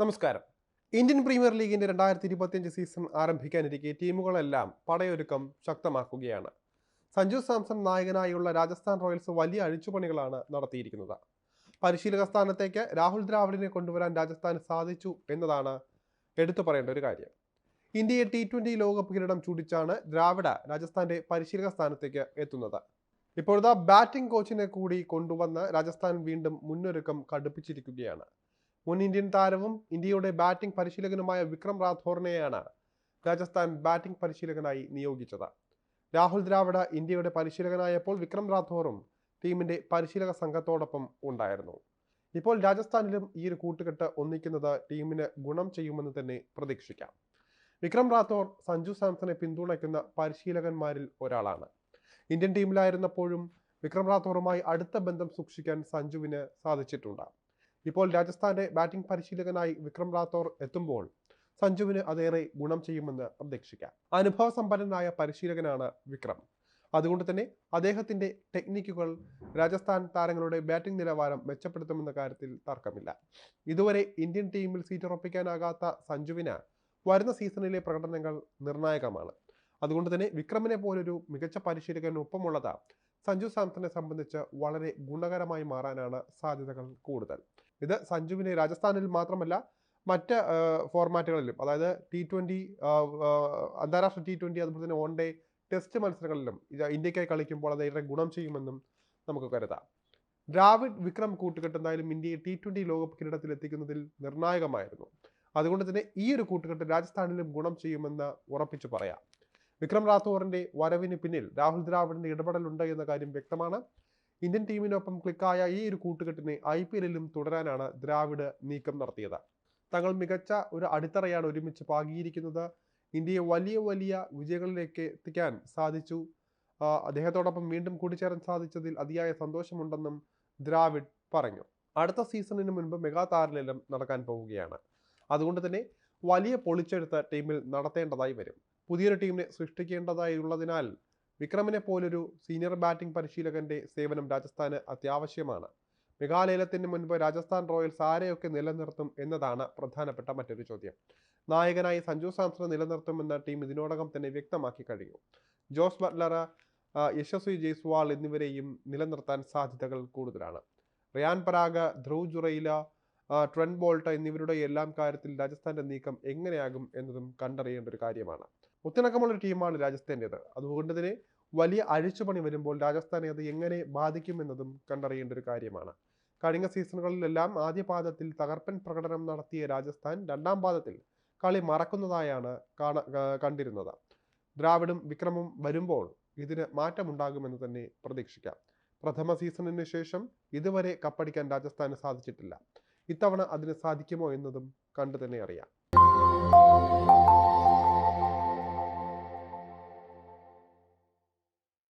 നമസ്കാരം. Indian premier ലീഗിന്റെ രണ്ടായിരത്തി ഇരുപത്തിയഞ്ച് സീസൺ ആരംഭിക്കാനിരിക്കെ ടീമുകളെല്ലാം പടയൊരുക്കം ശക്തമാക്കുകയാണ്. സഞ്ജു സാംസൺ നായകനായുള്ള രാജസ്ഥാൻ റോയൽസ് വലിയ അഴിച്ചുപണികളാണ് നടത്തിയിരിക്കുന്നത്. പരിശീലക സ്ഥാനത്തേക്ക് രാഹുൽ ദ്രാവിഡിനെ കൊണ്ടുവരാൻ രാജസ്ഥാൻ സാധിച്ചു എന്നതാണ് എടുത്തു പറയേണ്ട ഒരു കാര്യം. ഇന്ത്യയെ ടി ട്വന്റി ലോകകപ്പ് കിരീടം ചൂടിച്ചാണ് ദ്രാവിഡ രാജസ്ഥാന്റെ പരിശീലക സ്ഥാനത്തേക്ക് എത്തുന്നത്. ഇപ്പോഴത്തെ ബാറ്റിംഗ് കോച്ചിനെ കൂടി കൊണ്ടുവന്ന് രാജസ്ഥാൻ വീണ്ടും മുന്നൊരുക്കം കടുപ്പിച്ചിരിക്കുകയാണ്. മുൻ ഇന്ത്യൻ താരവും ഇന്ത്യയുടെ ബാറ്റിംഗ് പരിശീലകനുമായ വിക്രം റാഥോറിനെയാണ് രാജസ്ഥാൻ ബാറ്റിംഗ് പരിശീലകനായി നിയോഗിച്ചത്. രാഹുൽ ദ്രാവിഡ ഇന്ത്യയുടെ പരിശീലകനായപ്പോൾ വിക്രം റാഥോറും ടീമിന്റെ പരിശീലക സംഘത്തോടൊപ്പം ഉണ്ടായിരുന്നു. ഇപ്പോൾ രാജസ്ഥാനിലും ഈ ഒരു കൂട്ടുകെട്ട് ഒന്നിക്കുന്നത് ടീമിന് ഗുണം ചെയ്യുമെന്ന് തന്നെ പ്രതീക്ഷിക്കാം. വിക്രം റാത്തോർ സഞ്ജു സാംസണെ പിന്തുണയ്ക്കുന്ന പരിശീലകന്മാരിൽ ഒരാളാണ്. ഇന്ത്യൻ ടീമിലായിരുന്നപ്പോഴും വിക്രം റാത്തോറുമായി അടുത്ത ബന്ധം സൂക്ഷിക്കാൻ സഞ്ജുവിന് സാധിച്ചിട്ടുണ്ട്. ഇപ്പോൾ രാജസ്ഥാന്റെ ബാറ്റിംഗ് പരിശീലകനായി വിക്രം റാത്തോർ എത്തുമ്പോൾ സഞ്ജുവിന് അതേറെ ഗുണം ചെയ്യുമെന്ന് പ്രതീക്ഷിക്കാം. അനുഭവ സമ്പന്നനായ പരിശീലകനാണ് വിക്രം. അതുകൊണ്ട് തന്നെ അദ്ദേഹത്തിന്റെ ടെക്നിക്കുകൾ രാജസ്ഥാൻ താരങ്ങളുടെ ബാറ്റിംഗ് നിലവാരം മെച്ചപ്പെടുത്തുമെന്ന കാര്യത്തിൽ തർക്കമില്ല. ഇതുവരെ ഇന്ത്യൻ ടീമിൽ സീറ്റ് ഉറപ്പിക്കാനാകാത്ത സഞ്ജുവിന് വരുന്ന സീസണിലെ പ്രകടനങ്ങൾ നിർണായകമാണ്. അതുകൊണ്ട് തന്നെ വിക്രമിനെ പോലൊരു മികച്ച പരിശീലകനൊപ്പമുള്ളത് സഞ്ജു സാംസണെ സംബന്ധിച്ച് വളരെ ഗുണകരമായി മാറാനാണ് സാധ്യതകൾ കൂടുതൽ. ഇത് സഞ്ജുവിനെ രാജസ്ഥാനിൽ മാത്രമല്ല മറ്റ് ഫോർമാറ്റുകളിലും അതായത് ടി ട്വന്റി അന്താരാഷ്ട്ര ടി ട്വന്റി അതുപോലെ തന്നെ വൺ ഡേ ടെസ്റ്റ് മത്സരങ്ങളിലും ഇന്ത്യക്കായി കളിക്കുമ്പോൾ അത് ഏറെ ഗുണം ചെയ്യുമെന്നും നമുക്ക് കരുതാം. ദ്രാവിഡ് വിക്രം കൂട്ടുകെട്ട് എന്തായാലും ഇന്ത്യയെ ടി ട്വന്റി ലോകകപ്പ് കിരീടത്തിൽ എത്തിക്കുന്നതിൽ നിർണായകമായിരുന്നു. അതുകൊണ്ട് തന്നെ ഈ ഒരു കൂട്ടുകെട്ട് രാജസ്ഥാനിലും ഗുണം ചെയ്യുമെന്ന് ഉറപ്പിച്ചു പറയാം. വിക്രം റാത്തോറിന്റെ വരവിന് പിന്നിൽ രാഹുൽ ദ്രാവിഡിന്റെ ഇടപെടലുണ്ട് എന്ന കാര്യം വ്യക്തമാണ്. ഇന്ത്യൻ ടീമിനൊപ്പം ക്ലിക്കായ ഈ ഒരു കൂട്ടുകെട്ടിനെ ഐ പി എല്ലിലും തുടരാനാണ് ദ്രാവിഡ് നീക്കം നടത്തിയത്. തങ്ങൾ മികച്ച ഒരു അടിത്തറയാണ് ഒരുമിച്ച് പാകിയിരിക്കുന്നത്. ഇന്ത്യയെ വലിയ വലിയ വിജയങ്ങളിലേക്ക് എത്തിക്കാൻ സാധിച്ചു. അദ്ദേഹത്തോടൊപ്പം വീണ്ടും കൂടിച്ചേരാൻ സാധിച്ചതിൽ അതിയായ സന്തോഷമുണ്ടെന്നും ദ്രാവിഡ് പറഞ്ഞു. അടുത്ത സീസണിന് മുൻപ് മെഗാ താരലേലം നടക്കാൻ പോവുകയാണ്. അതുകൊണ്ട് തന്നെ വലിയ പൊളിച്ചെടുത്ത ടീമിൽ നടത്തേണ്ടതായി വരും. പുതിയൊരു ടീമിനെ സൃഷ്ടിക്കേണ്ടതായി ഉള്ളതിനാൽ വിക്രമിനെ പോലൊരു സീനിയർ ബാറ്റിംഗ് പരിശീലകന്റെ സേവനം രാജസ്ഥാന് അത്യാവശ്യമാണ്. മെഗാലയത്തിന് മുൻപ് രാജസ്ഥാൻ റോയൽസ് ആരെയൊക്കെ നിലനിർത്തും എന്നതാണ് പ്രധാനപ്പെട്ട മറ്റൊരു ചോദ്യം. നായകനായി സഞ്ജു സാംസൺ നിലനിർത്തുമെന്ന ടീം ഇതിനോടകം തന്നെ വ്യക്തമാക്കി കഴിഞ്ഞു. ജോസ് ബട്ട്ലർ യശസ്വി ജയ്സ്വാൾ എന്നിവരെയും നിലനിർത്താൻ സാധ്യതകൾ കൂടുതലാണ്. റിയാൻ പരാഗ് ധ്രുവ് ജുറൈല ട്രെൻ ബോൾട്ട് എന്നിവരുടെ എല്ലാം കാര്യത്തിൽ രാജസ്ഥാന്റെ നീക്കം എങ്ങനെയാകും എന്നതും കണ്ടറിയേണ്ട ഒരു കാര്യമാണ്. ഒത്തിണക്കമുള്ള ഒരു ടീമാണ് രാജസ്ഥാന്റേത് അതുകൊണ്ട് തന്നെ വലിയ അഴിച്ചുപണി വരുമ്പോൾ രാജസ്ഥാനെ അത് എങ്ങനെ ബാധിക്കുമെന്നതും കണ്ടറിയേണ്ട ഒരു കാര്യമാണ്. കഴിഞ്ഞ സീസണുകളിലെല്ലാം ആദ്യ പാദത്തിൽ തകർപ്പൻ പ്രകടനം നടത്തിയ രാജസ്ഥാൻ രണ്ടാം പാദത്തിൽ കളി മറക്കുന്നതായാണ് കാണ കണ്ടിരുന്നത്. ദ്രാവിഡും വിക്രമും വരുമ്പോൾ ഇതിന് മാറ്റമുണ്ടാകുമെന്ന് തന്നെ പ്രതീക്ഷിക്കാം. പ്രഥമ സീസണിന് ശേഷം ഇതുവരെ കപ്പടിക്കാൻ രാജസ്ഥാന് സാധിച്ചിട്ടില്ല. ഇത്തവണ അതിന് സാധിക്കുമോ എന്നതും കണ്ടു തന്നെ അറിയാം.